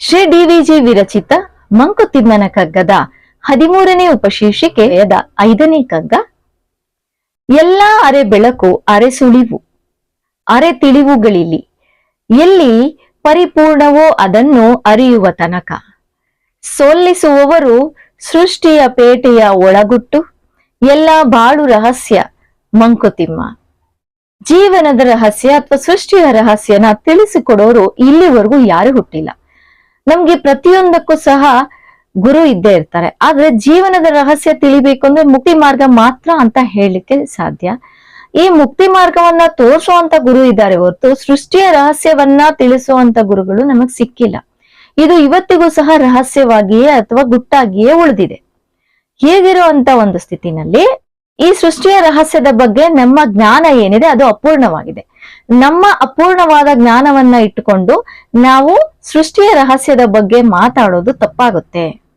ಶ್ರೀ ಡಿವಿಜಿ ವಿರಚಿತ ಮಂಕುತಿಮ್ಮನ ಕಗ್ಗದ ಹದಿಮೂರನೇ ಉಪಶೀರ್ಷಿಕೆಯದ ಐದನೇ ಕಗ್ಗ ಎಲ್ಲ ಅರೆ ಬೆಳಕು, ಅರೆ ಸುಳಿವು, ಅರೆ ತಿಳಿವುಗಳಿಲ್ಲಿ ಎಲ್ಲಿ ಪರಿಪೂರ್ಣವೋ ಅದನ್ನು ಅರಿಯುವ ತನಕ. ಸೋಲಿಸುವವರು ಸೃಷ್ಟಿಯ ಪೇಟೆಯ ಒಳಗುಟ್ಟು, ಎಲ್ಲ ಬಾಳು ರಹಸ್ಯ ಮಂಕುತಿಮ್ಮ ಜೀವನದ ರಹಸ್ಯ ಅಥವಾ ಸೃಷ್ಟಿಯ ರಹಸ್ಯನ ತಿಳಿಸಿಕೊಡೋರು ಇಲ್ಲಿವರೆಗೂ ಯಾರು ಹುಟ್ಟಿಲ್ಲ. ನಮ್ಗೆ ಪ್ರತಿಯೊಂದಕ್ಕೂ ಸಹ ಗುರು ಇದ್ದೇ ಇರ್ತಾರೆ. ಆದ್ರೆ ಜೀವನದ ರಹಸ್ಯ ತಿಳಿಬೇಕು ಅಂದ್ರೆ ಮುಕ್ತಿ ಮಾರ್ಗ ಮಾತ್ರ ಅಂತ ಹೇಳಲಿಕ್ಕೆ ಸಾಧ್ಯ. ಈ ಮುಕ್ತಿ ಮಾರ್ಗವನ್ನ ತೋರಿಸುವಂತ ಗುರು ಇದ್ದಾರೆ ಹೊರತು ಸೃಷ್ಟಿಯ ರಹಸ್ಯವನ್ನ ತಿಳಿಸುವಂತ ಗುರುಗಳು ನಮಗ್ ಸಿಕ್ಕಿಲ್ಲ. ಇದು ಇವತ್ತಿಗೂ ಸಹ ರಹಸ್ಯವಾಗಿಯೇ ಅಥವಾ ಗುಟ್ಟಾಗಿಯೇ ಉಳಿದಿದೆ. ಹೇಗಿರುವಂತ ಒಂದು ಸ್ಥಿತಿನಲ್ಲಿ ಈ ಸೃಷ್ಟಿಯ ರಹಸ್ಯದ ಬಗ್ಗೆ ನಮ್ಮ ಜ್ಞಾನ ಏನಿದೆ ಅದು ಅಪೂರ್ಣವಾಗಿದೆ. ನಮ್ಮ ಅಪೂರ್ಣವಾದ ಜ್ಞಾನವನ್ನ ಇಟ್ಟುಕೊಂಡು ನಾವು ಸೃಷ್ಟಿಯ ರಹಸ್ಯದ ಬಗ್ಗೆ ಮಾತಾಡೋದು ತಪ್ಪಾಗುತ್ತೆ.